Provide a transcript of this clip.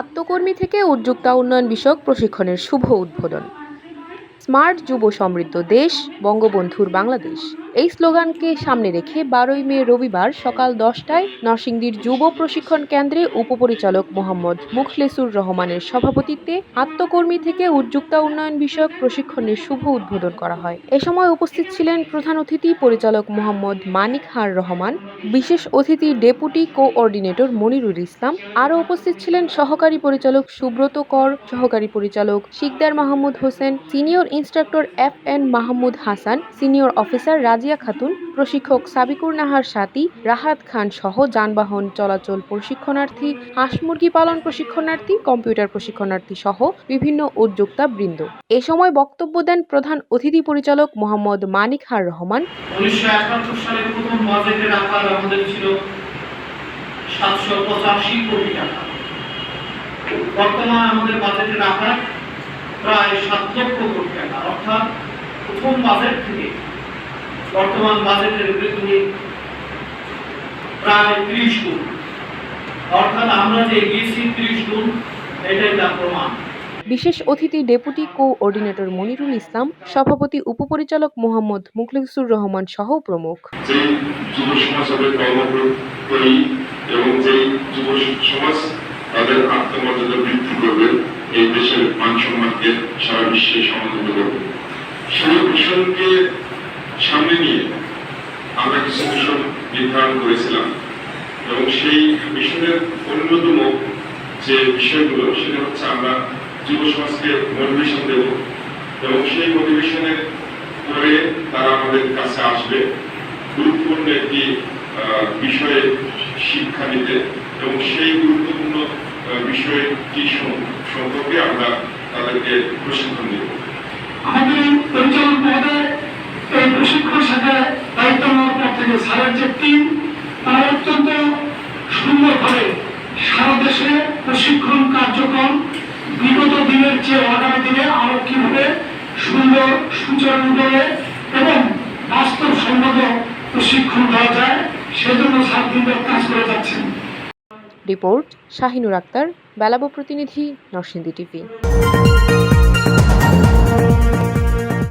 আত্মকর্মী থেকে উদ্যোক্তা উন্নয়ন বিষয়ক প্রশিক্ষণের শুভ উদ্বোধন। স্মার্ট যুব সমৃদ্ধ দেশ বঙ্গবন্ধুর বাংলাদেশ। এই স্লোগানকে সামনে রেখে বারোই মে রবিবার সকাল দশটায় নরসিংদীর যুব প্রশিক্ষণ কেন্দ্রে উপপরিচালক মোহাম্মদ মুখলেসুর রহমানের সভাপতিত্বে আত্মকর্মী থেকে উদ্যোক্তা উন্নয়ন বিষয়ক প্রশিক্ষণের শুভ উদ্বোধন করা হয়। এ সময় উপস্থিত ছিলেন প্রধান অতিথি পরিচালক মোহাম্মদ মানিক হার রহমান, বিশেষ অতিথি ডেপুটি কোঅর্ডিনেটর মনিরুল ইসলাম, আরও উপস্থিত ছিলেন সহকারী পরিচালক সুব্রত কর, সহকারী পরিচালক Shikdar Mahmud Hossain, senior instructor F N Mahmud Hasan, senior officer Razia Khatun, প্রশিক্ষক সাবিকুর নাহার সাথী রাহাত খান সহ যানবাহন চলাচল প্রশিক্ষণার্থী, হাঁস মুরগি পালন প্রশিক্ষণার্থী, কম্পিউটার প্রশিক্ষণার্থী সহ বিভিন্ন উদ্যোক্তা বৃন্দ। এ সময় বক্তব্য দেন প্রধান অতিথি পরিচালক মোহাম্মদ মানিক হার রহমান। আমাদের প্রায় সাত লক্ষ কোটি টাকা। অর্থাৎ প্রথম বাজেট থেকে বর্তমান বাজেটের বৃদ্ধি প্রায় ত্রিশ গুণ। অর্থাৎ আমরা যে এগিয়েছি ত্রিশ গুণ এটাই তার প্রমাণ। বিশেষ অতিথি ডেপুটি কোঅর্ডিনেটর মনিরুল ইসলাম সভাপতি উপপরিচালক মোহাম্মদ মুখলিসুর রহমান সহ প্রমুখ। যুব এবং যেই যুব সমাজ তাদের আত্মমর্যাদা বৃদ্ধি করবে এই দেশের মান সম্মানকে সারা বিশ্বে সমন্বিত করবে। সেই মিশনকে সামনে নিয়ে আমরা কিছু মিশন নির্ধারণ করেছিলাম। এবং সেই মিশনের অন্যতম যে বিষয়গুলো, সেটা হচ্ছে আমরা যুব সমাজকে মোটিভেশন দেব। এবং সেই মোটিভেশনের পরে তারা আমাদের কাছে আসবে। গুরুত্বপূর্ণ একটি বিষয়ে শিক্ষা নিতে। এবং সেই গুরুত্বপূর্ণ বিষয়টি সম্পর্কে আমরা তাদেরকে প্রশিক্ষণ দেব। আমাদের পরিচালক স্যারের যে টিম তারা অত্যন্ত সুন্দরভাবে সারা দেশে প্রশিক্ষণ কার্যক্রম বিগত দিনের চেয়ে আগামী দিনে আরও কীভাবে সুন্দর সুচারুভাবে এবং বাস্তবসম্মত প্রশিক্ষণ দেওয়া যায়, সেজন্য স্যার দিনরাত কাজ করে যাচ্ছেন। রিপোর্ট শাহিনুর আক্তার, বেলাবো প্রতিনিধি, নরসিংদী টিভি।